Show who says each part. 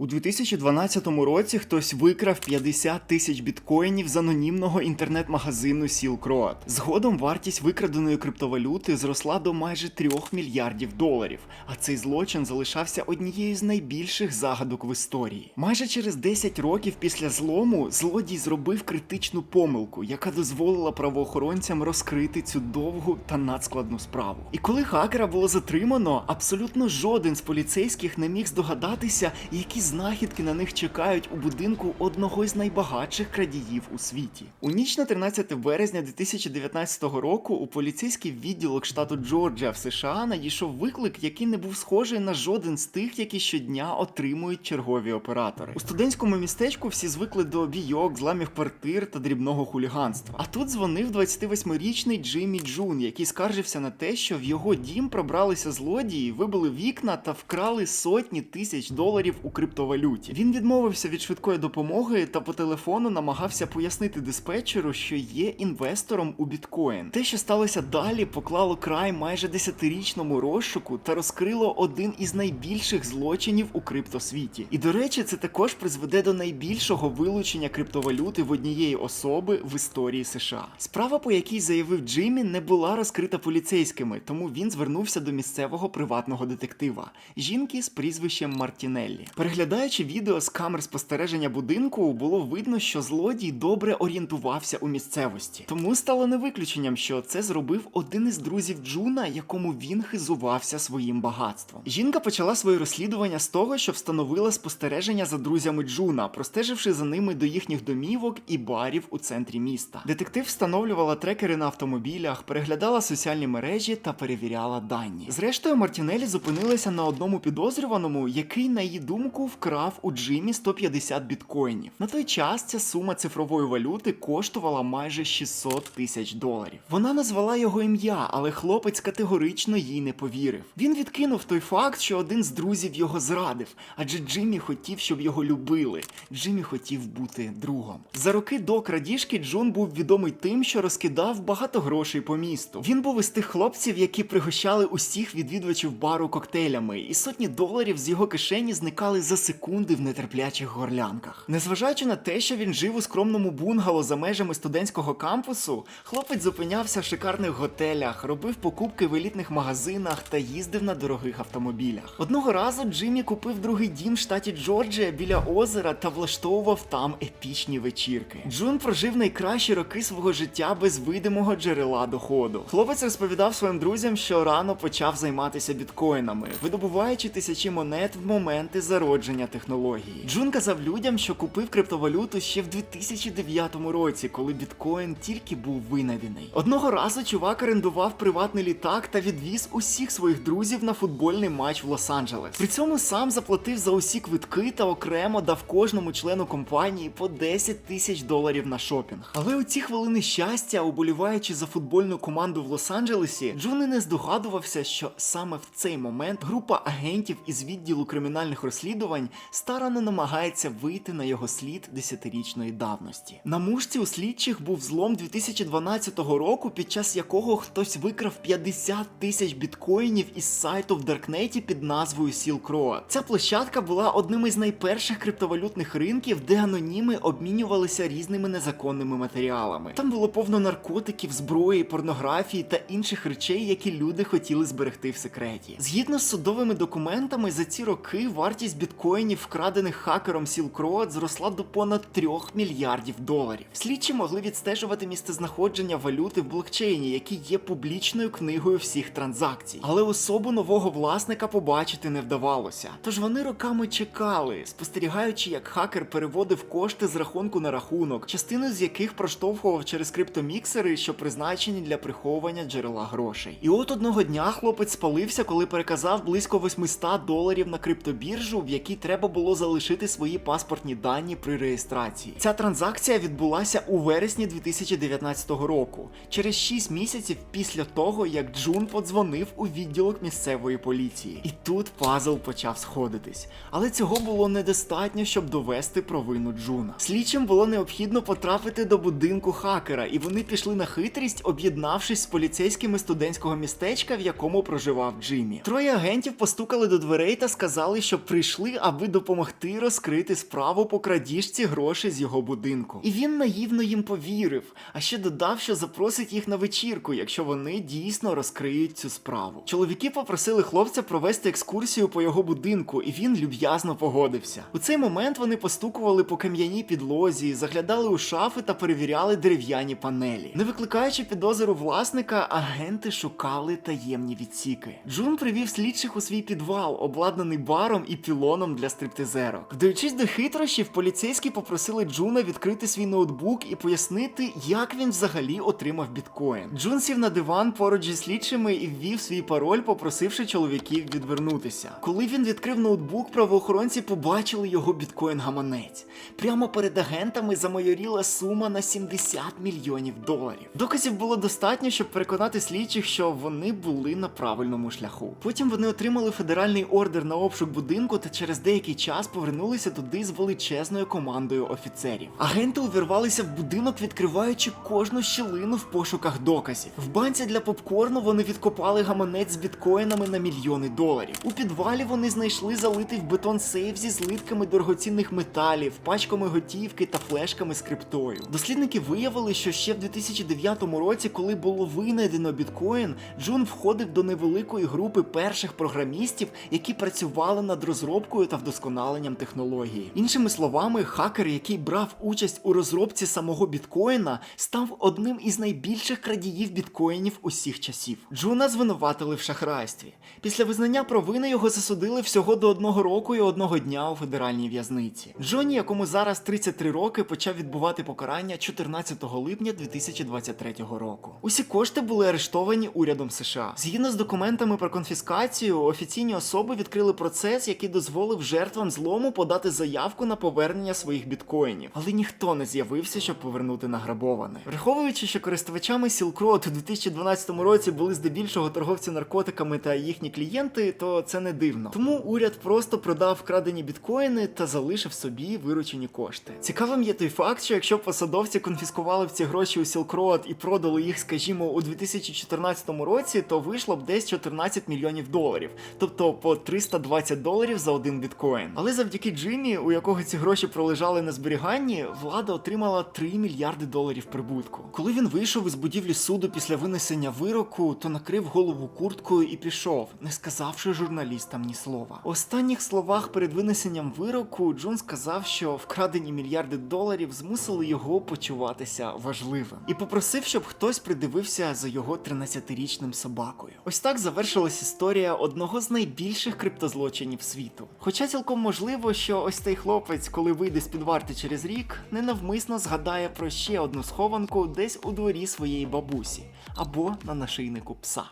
Speaker 1: У 2012 році хтось викрав 50 тисяч біткоїнів з анонімного інтернет-магазину Silk. Згодом вартість викраденої криптовалюти зросла до майже 3 мільярдів доларів, а цей злочин залишався однією з найбільших загадок в історії. Майже через 10 років після злому злодій зробив критичну помилку, яка дозволила правоохоронцям розкрити цю довгу та надскладну справу. І коли хакера було затримано, абсолютно жоден з поліцейських не міг здогадатися, які знахідки на них чекають у будинку одного з найбагатших крадіїв у світі. У ніч на 13 березня 2019 року у поліцейський відділок штату Джорджія в США надійшов виклик, який не був схожий на жоден з тих, які щодня отримують чергові оператори. У студентському містечку всі звикли до бійок, зламів квартир та дрібного хуліганства. А тут дзвонив 28-річний Джиммі Джун, який скаржився на те, що в його дім пробралися злодії, вибили вікна та вкрали сотні тисяч доларів у криптовалюті. Він відмовився від швидкої допомоги та по телефону намагався пояснити диспетчеру, що є інвестором у біткоін. Те, що сталося далі, поклало край майже десятирічному розшуку та розкрило один із найбільших злочинів у криптосвіті. І до речі, це також призведе до найбільшого вилучення криптовалюти в однієї особи в історії США. Справа, по якій заявив Джиммі, не була розкрита поліцейськими, тому він звернувся до місцевого приватного детектива жінки з прізвищем Мартінеллі. Переглядаючи відео з камер спостереження будинку, було видно, що злодій добре орієнтувався у місцевості. Тому стало не виключенням, що це зробив один із друзів Джуна, якому він хизувався своїм багатством. Жінка почала своє розслідування з того, що встановила спостереження за друзями Джуна, простеживши за ними до їхніх домівок і барів у центрі міста. Детектив встановлювала трекери на автомобілях, переглядала соціальні мережі та перевіряла дані. Зрештою, Мартінелі зупинилася на одному підозрюваному, який, на її думку, вкрав у Джимі 150 біткоїнів. На той час ця сума цифрової валюти коштувала майже 600 тисяч доларів. Вона назвала його ім'я, але хлопець категорично їй не повірив. Він відкинув той факт, що один з друзів його зрадив, адже Джиммі хотів, щоб його любили. Джиммі хотів бути другом. За роки до крадіжки Джун був відомий тим, що розкидав багато грошей по місту. Він був із тих хлопців, які пригощали усіх відвідувачів бару коктейлями, і сотні доларів з його кишені зникали за секунди в нетерплячих горлянках. Незважаючи на те, що він жив у скромному бунгало за межами студентського кампусу, хлопець зупинявся в шикарних готелях, робив покупки в елітних магазинах та їздив на дорогих автомобілях. Одного разу Джиммі купив другий дім в штаті Джорджія біля озера та влаштовував там епічні вечірки. Джун прожив найкращі роки свого життя без видимого джерела доходу. Хлопець розповідав своїм друзям, що рано почав займатися біткоїнами, видобуваючи тисячі монет в моменти зародження технології. Джун казав людям, що купив криптовалюту ще в 2009 році, коли біткоін тільки був винайдений. Одного разу чувак орендував приватний літак та відвіз усіх своїх друзів на футбольний матч в Лос-Анджелес. При цьому сам заплатив за усі квитки та окремо дав кожному члену компанії по 10 тисяч доларів на шопінг. Але у ці хвилини щастя, уболіваючи за футбольну команду в Лос-Анджелесі, Джун і не здогадувався, що саме в цей момент група агентів із відділу кримінальних розслідувань старано намагається вийти на його слід десятирічної давності. На мушці у слідчих був злом 2012 року, під час якого хтось викрав 50 тисяч біткоїнів із сайту в Даркнеті під назвою Road. Ця площадка була одним із найперших криптовалютних ринків, де аноніми обмінювалися різними незаконними матеріалами. Там було повно наркотиків, зброї, порнографії та інших речей, які люди хотіли зберегти в секреті. Згідно з судовими документами, за ці роки вартість біткоїнів, вкрадених хакером Road, зросла до понад 3 мільярдів доларів. Слідчі могли відстежувати місцезнаходження валюти в блокчейні, який є публічною книгою всіх транзакцій. Але особу нового власника побачити не вдавалося. Тож вони роками чекали, спостерігаючи, як хакер переводив кошти з рахунку на рахунок, частину з яких проштовхував через криптоміксери, що призначені для приховування джерела грошей. І от одного дня хлопець спалився, коли переказав близько 800 доларів на криптобіржу, в якій треба було залишити свої паспортні дані при реєстрації. Ця транзакція відбулася у вересні 2019 року, через 6 місяців після того, як Джун подзвонив у відділок місцевої поліції. І тут пазл почав сходитись. Але цього було недостатньо, щоб довести провину Джуна. Слідчим було необхідно потрапити до будинку хакера, і вони пішли на хитрість, об'єднавшись з поліцейськими студентського містечка, в якому проживав Джиммі. Троє агентів постукали до дверей та сказали, що прийшли, аби допомогти розкрити справу по крадіжці грошей з його будинку. І він наївно їм повірив, а ще додав, що запросить їх на вечірку, якщо вони дійсно розкриють цю справу. Чоловіки попросили хлопця провести екскурсію по його будинку, і він люб'язно погодився. У цей момент вони постукували по кам'яній підлозі, заглядали у шафи та перевіряли дерев'яні панелі. Не викликаючи підозру власника, агенти шукали таємні відсіки. Джун привів слідчих у свій підвал, обладнаний баром і пілоном для стриптизерок. Вдаючись до хитрощів, поліцейські попросили Джуна відкрити свій ноутбук і пояснити, як він взагалі отримав біткоін. Джун сів на диван поруч зі слідчими і ввів свій пароль, попросивши чоловіків відвернутися. Коли він відкрив ноутбук, правоохоронці побачили його біткоін-гаманець. Прямо перед агентами замайоріла сума на 70 мільйонів доларів. Доказів було достатньо, щоб переконати слідчих, що вони були на правильному шляху. Потім вони отримали федеральний ордер на обшук будинку та через деякий час повернулися туди з величезною командою офіцерів. Агенти увірвалися в будинок, відкриваючи кожну щілину в пошуках доказів. В банці для попкорну вони відкопали гаманець з біткоїнами на мільйони доларів. У підвалі вони знайшли залитий в бетон сейф зі злитками дорогоцінних металів, пачками готівки та флешками з криптою. Дослідники виявили, що ще в 2009 році, коли було винайдено біткоін, Джун входив до невеликої групи перших програмістів, які працювали над розробкою та вдосконаленням технології. Іншими словами, хакер, який брав участь у розробці самого біткоїна, став одним із найбільших крадіїв біткоїнів усіх часів. Джуна звинуватили в шахрайстві. Після визнання провини його засудили всього до одного року і одного дня у федеральній в'язниці. Джоні, якому зараз 33 роки, почав відбувати покарання 14 липня 2023 року. Усі кошти були арештовані урядом США. Згідно з документами про конфіскацію, офіційні особи відкрили процес, який дозволив жертвам злому подати заявку на повернення своїх біткоїнів, але ніхто не з'явився, щоб повернути награбоване. Враховуючи, що користувачами Silk Road у 2012 році були здебільшого торговці наркотиками та їхні клієнти, то це не дивно. Тому уряд просто продав вкрадені біткоїни та залишив собі виручені кошти. Цікавим є той факт, що якщо посадовці конфіскували в ці гроші у Silk Road і продали їх, скажімо, у 2014 році, то вийшло б десь 14 мільйонів доларів, тобто по 320 доларів за один біткоін. Але завдяки Джиммі, у якого ці гроші пролежали на зберіганні, влада отримала 3 мільярди доларів прибутку. Коли він вийшов із будівлі суду після винесення вироку, то накрив голову курткою і пішов, не сказавши журналістам ні слова. У останніх словах перед винесенням вироку Джон сказав, що вкрадені мільярди доларів змусили його почуватися важливим, і попросив, щоб хтось придивився за його 13-річним собакою. Ось так завершилась історія одного з найбільших криптозлочинів світу. Хоча цілком можливо, що ось цей хлопець, коли вийде з під варти через рік, ненавмисно згадає про ще одну схованку десь у дворі своєї бабусі або на нашийнику пса.